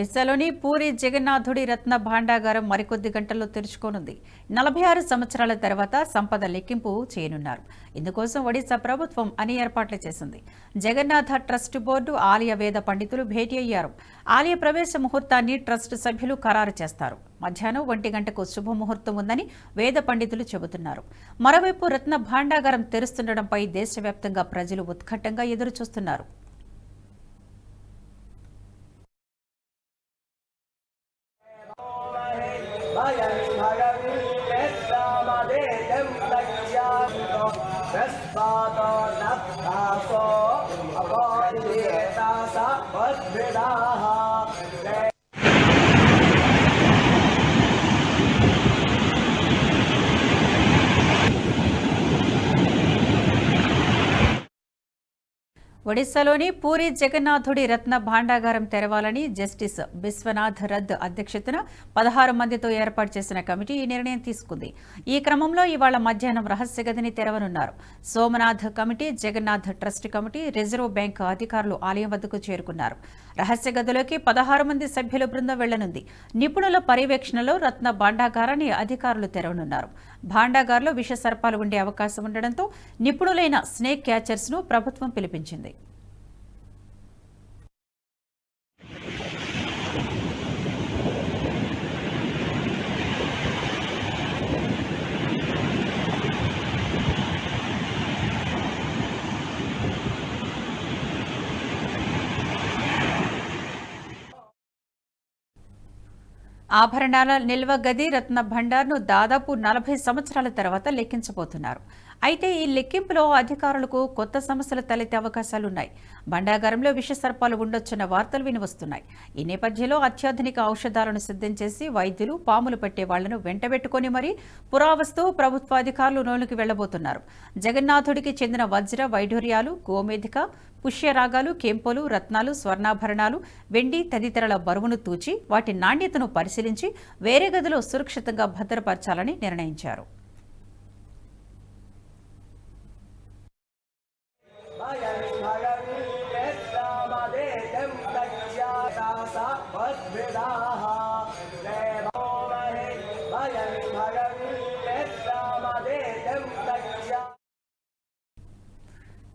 ఒడిశాలోని పూరి జగన్నాథుడి రత్న భాండాగారం మరికొద్ది గంటల్లో తెరుచుకోనుంది. నలభై ఆరు సంవత్సరాల తర్వాత సంపద లెక్కింపు చేయనున్నారు. ఇందుకోసం ఒడిశా ప్రభుత్వం అన్ని ఏర్పాట్లు చేసింది. జగన్నాథ ట్రస్ట్ బోర్డు ఆలయ వేద పండితులు భేటీ అయ్యారు. ఆలయ ప్రవేశ ముహూర్తాన్ని ట్రస్ట్ సభ్యులు ఖరారు చేస్తారు. మధ్యాహ్నం ఒంటి గంటకు శుభముహూర్తం ఉందని వేద పండితులు చెబుతున్నారు. మరోవైపు రత్న భాండాగారం తెరుస్తుండటంపై దేశవ్యాప్తంగా ప్రజలు ఉత్కటంగా ఎదురుచూస్తున్నారు. Best Father. ఒడిశాలోని పూరి జగన్నాథుడి రత్న భాండాగారం తెరవాలని జస్టిస్ బిశ్వనాథ్ రద్ అధ్యక్షతన పదహారు మందితో ఏర్పాటు చేసిన కమిటీ ఈ నిర్ణయం తీసుకుంది. ఈ క్రమంలో ఇవాళ మధ్యాహ్నం రహస్య గదిని తెరవనున్నారు. Somnath committee Jagannath trust committee Reserve Bank అధికారులు ఆలయం వద్దకు చేరుకున్నారు. రహస్య గదిలోకి పదహారు మంది సభ్యుల బృందం వెళ్ళనుంది. నిపుణుల పర్యవేక్షణలో రత్న భాండాగారాన్ని అధికారులు తెరవనున్నారు. భాండాగార్లో విష సర్పాలు ఉండే అవకాశం ఉండడంతో నిపుణులైన స్నేక్ క్యాచర్స్ను ప్రభుత్వం పిలిపించింది. ఆభరణాల నిల్వ గది రత్న భండార్ను దాదాపు నలభై సంవత్సరాల తర్వాత లెక్కించబోతున్నారు. అయితే ఈ లెక్కింపులో అధికారులకు కొత్త సమస్యలు తలెత్తే అవకాశాలున్నాయి. బండాగారంలో విష సర్పాలు ఉండొచ్చన్న వార్తలు వినివస్తున్నాయి. ఈ నేపథ్యంలో అత్యాధునిక ఔషధాలను సిద్ధం చేసి వైద్యులు పాములు పట్టే వాళ్ళను వెంటబెట్టుకొని మరీ పురావస్తు ప్రభుత్వ అధికారులు నోలుకి వెళ్ళబోతున్నారు జగన్నాథుడికి చెందిన వజ్ర వైఢూర్యాలు గోమేధిక పుష్యరాగాలు కెంపులు రత్నాలు స్వర్ణాభరణాలు వెండి తదితరాల బరువును తూచి వాటి నాణ్యతను పరిశీలించి వేరే గదిలో సురక్షితంగా భద్రపరచాలని నిర్ణయించారు. भयं भगवीयत्रामदेशं तज्याता स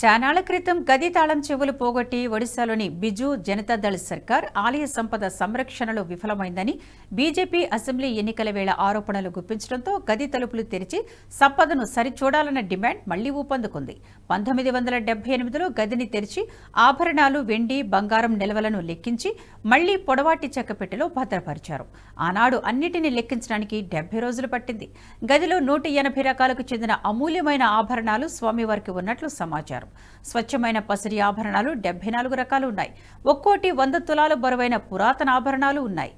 చానాళ్ళ క్రితం గది తాళం చెవులు పోగొట్టి ఒడిశాలోని బిజు జనతాదళ్ సర్కార్ ఆలయ సంపద సంరక్షణలో విఫలమైందని బీజేపీ అసెంబ్లీ ఎన్నికల వేళ ఆరోపణలు గుప్పించడంతో గది తలుపులు తెరిచి సంపదను సరిచూడాలన్న డిమాండ్ మళ్ళీ ఊపందుకుంది. పంతొమ్మిది వందల డెబ్బై ఎనిమిదిలో గదిని తెరిచి ఆభరణాలు వెండి బంగారం నిల్వలను లెక్కించి మళ్ళీ పొడవాటి చెక్కపెట్టెలో భద్రపరిచారు. ఆనాడు అన్నిటిని లెక్కించడానికి డెబ్బై రోజులు పట్టింది. గదిలో నూట ఎనభై రకాలకు చెందిన అమూల్యమైన ఆభరణాలు స్వామివారికి ఉన్నట్లు సమాచారం. స్వచ్ఛమైన పసిరి ఆభరణాలు డెబ్బై నాలుగు రకాలు ఉన్నాయి. ఒక్కోటి వంద తులాల బరువైన పురాతన ఆభరణాలు ఉన్నాయి.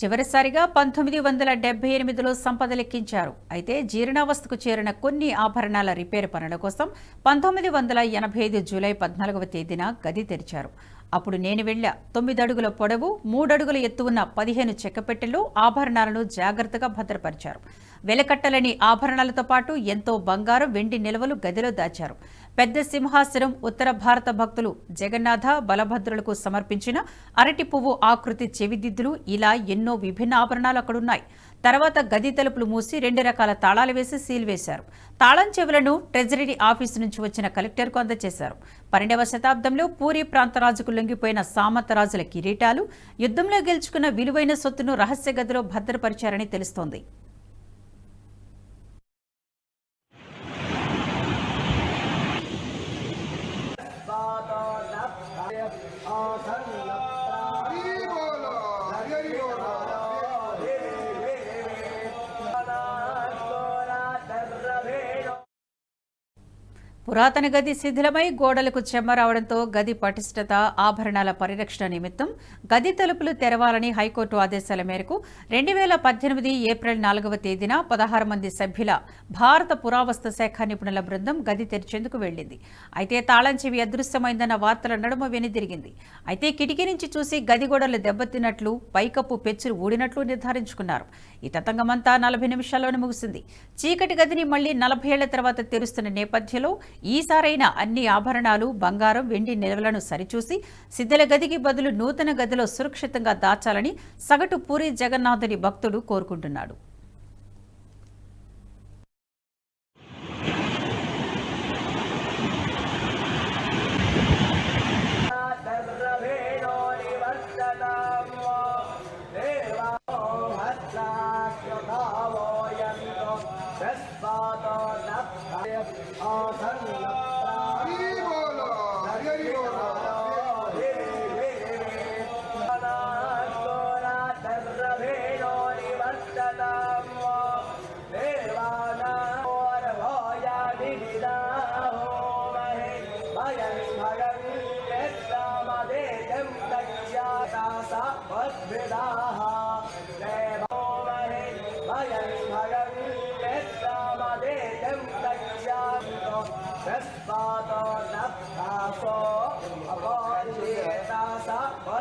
చివరిసారిగా పంతొమ్మిది వందల డెబ్బై ఎనిమిదిలో సంపద లెక్కించారు అయితే జీర్ణావస్థకు చేరిన కొన్ని ఆభరణాల రిపేర్ పనుల కోసం పంతొమ్మిది వందల ఎనభై ఐదు జూలై పద్నాలుగవ తేదీన గది తెరిచారు. అప్పుడు నేను వెళ్ళా తొమ్మిది అడుగుల పొడవు మూడడుగుల ఎత్తు ఉన్న పదిహేను చెక్కపెట్టెలు ఆభరణాలను జాగ్రత్తగా భద్రపరిచారు. వెలకట్టలేని ఆభరణాలతో పాటు ఎంతో బంగారం వెండి నిల్వలు గదిలో దాచారు. పెద్ద సింహాసనం ఉత్తర భారత భక్తులు జగన్నాథ బలభద్రులకు సమర్పించిన అరటి పువ్వు ఆకృతి చెవిదిద్దులు ఇలా ఎన్నో విభిన్న ఆభరణాలు అక్కడున్నాయి. తర్వాత గది తలుపులు మూసి రెండు రకాల తాళాలు వేసి సీల్ వేశారు. తాళం చెవులను ట్రెజరీ ఆఫీసు నుంచి వచ్చిన కలెక్టర్కు అందజేశారు. పన్నెండవ శతాబ్దంలో పూరి ప్రాంత రాజుకు లొంగిపోయిన సామంతరాజుల కిరీటాలు యుద్ధంలో గెలుచుకున్న విలువైన సొత్తును రహస్య గదిలో భద్రపరిచారని తెలుస్తోంది. 啊三十 పురాతన గది శిథిలమై గోడలకు చెమ్మ రావడంతో గది పటిష్టత ఆభరణాల పరిరక్షణ నిమిత్తం గది తలుపులు తెరవాలని హైకోర్టు ఆదేశాల మేరకు రెండు వేల పద్దెనిమిది ఏప్రిల్ నాలుగవ తేదీన పదహారు మంది సభ్యుల భారత పురావస్తు శాఖ నిపుణుల బృందం గది తెరిచేందుకు వెళ్ళింది అయితే తాళం చెవి అదృశ్యమైందన్న వార్తల నడుమ వెనుదిరిగింది అయితే కిటికీ నుంచి చూసి గది గోడలు దెబ్బతిన్నట్లు పైకప్పు పెచ్చులు ఊడినట్లు నిర్ధారించుకున్నారు. ఈ తతంగమంతా నలభై నిమిషాల్లోనే ముగిసింది. చీకటి గదిని మళ్ళీ నలభై ఏళ్ళ తర్వాత తెరుస్తున్న నేపథ్యంలో ఈసారైన అన్ని ఆభరణాలు బంగారం వెండి నిల్వలను సరిచూసి సిద్ధల గదికి బదులు నూతన గదిలో సురక్షితంగా దాచాలని సగటు పూరి జగన్నాథుని భక్తుడు కోరుకుంటున్నాడు. விடாஹோமஹே பயம் பயம் எத்தாமதே தம் தச்சா சாசா வத்விதாஹா